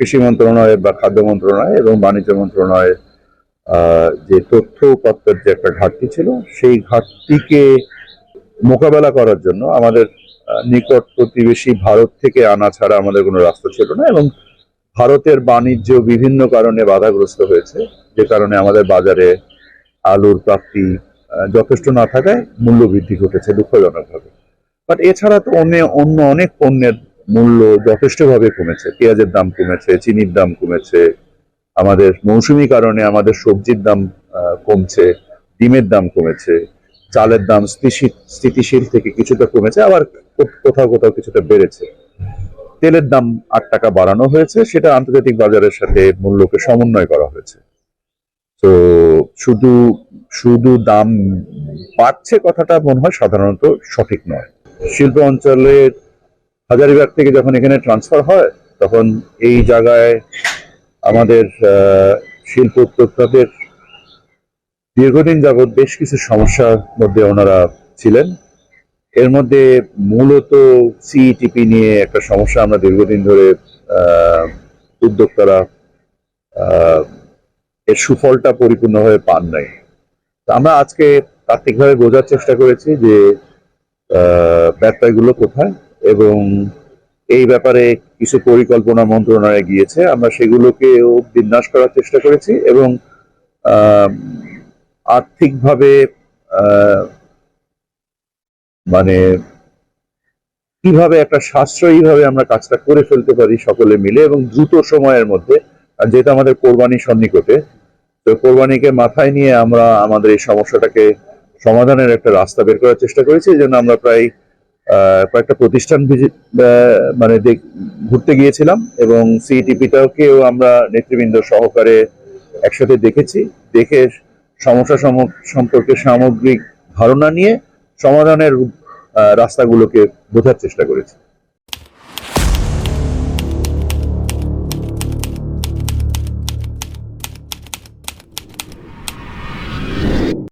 কৃষি মন্ত্রণালয় বা খাদ্য মন্ত্রণালয় এবং বাণিজ্য মন্ত্রণালয়ের যে তথ্য উপাত্তের যে একটা ঘাটতি ছিল, সেই ঘাটতিকে মোকাবেলা করার জন্য আমাদের নিকট প্রতিবেশী ভারত থেকে আনা ছাড়া আমাদের কোনো রাস্তা ছিল না এবং ভারতের বাণিজ্য বিভিন্ন কারণে বাধাগ্রস্ত হয়েছে। যে কারণে আমাদের বাজারে আলুর প্রাপ্তি যথেষ্ট না থাকায় মূল্য বৃদ্ধি ঘটেছে দুঃখজনকভাবে। বাট এছাড়া তো অন্য অন্য অনেক পণ্যের মূল্য যথেষ্টভাবে কমেছে, পেঁয়াজের দাম কমেছে, চিনির দাম কমেছে, আমাদের মৌসুমী কারণে আমাদের সবজির দাম কমছে, ডিমের দাম কমেছে, চালের দাম স্থিতিশীল থেকে কিছুটা কমেছে, আবার কোথাও কোথাও কিছুটা বেড়েছে। তেলের দাম আট টাকা বাড়ানো হয়েছে, সেটা আন্তর্জাতিক বাজারের সাথে মূল্যকে সমন্বয় করা হয়েছে। তো শুধু শুধু দাম বাড়ছে কথাটা মনে হয় সাধারণত সঠিক নয়। শিল্প অঞ্চলের হাজারিবাগ থেকে যখন এখানে ট্রান্সফার হয়, তখন এই জায়গায় আমাদের শিল্প উদ্যোক্তাদের দীর্ঘদিন যাবৎ বেশ কিছু সমস্যার মধ্যে ওনারা ছিলেন। এর মধ্যে মূলত সিইটিপি নিয়ে একটা সমস্যা আমরা দীর্ঘদিন ধরে উদ্যোক্তারা এর সুফলটা পরিপূর্ণভাবে পান নাই। আমরা আজকে তাত্ত্বিকভাবে বোঝার চেষ্টা করেছি যে ব্যত্যয়গুলো কোথায় এবং এই ব্যাপারে কিছু পরিকল্পনা মন্ত্রণালয়ে গিয়েছে। আমরা সেগুলোকেও বিন্যাস করার চেষ্টা করেছি এবং আর্থিকভাবে মানে কীভাবে একটা সাশ্রয়ীভাবে আমরা কাজটা করে ফেলতে পারি সকলে মিলে এবং দ্রুত সময়ের মধ্যে যেহেতু আমাদের কোরবানি সন্নিকটে, তো কোরবানিকে মাথায় নিয়ে আমরা আমাদের এই সমস্যাটাকে সমাধানের একটা রাস্তা বের করার চেষ্টা করেছি। এই আমরা প্রায় কয়েকটা প্রতিষ্ঠান মানে ঘুরতে গিয়েছিলাম এবং সিইটিপিটাকেও আমরা নেতৃবৃন্দ সহকারে একসাথে দেখেছি। দেখে সমস্যা সম- সম্পর্কে সামগ্রিক ধারণা নিয়ে সমাধানের রাস্তাগুলোকে বোঝার চেষ্টা করেছি।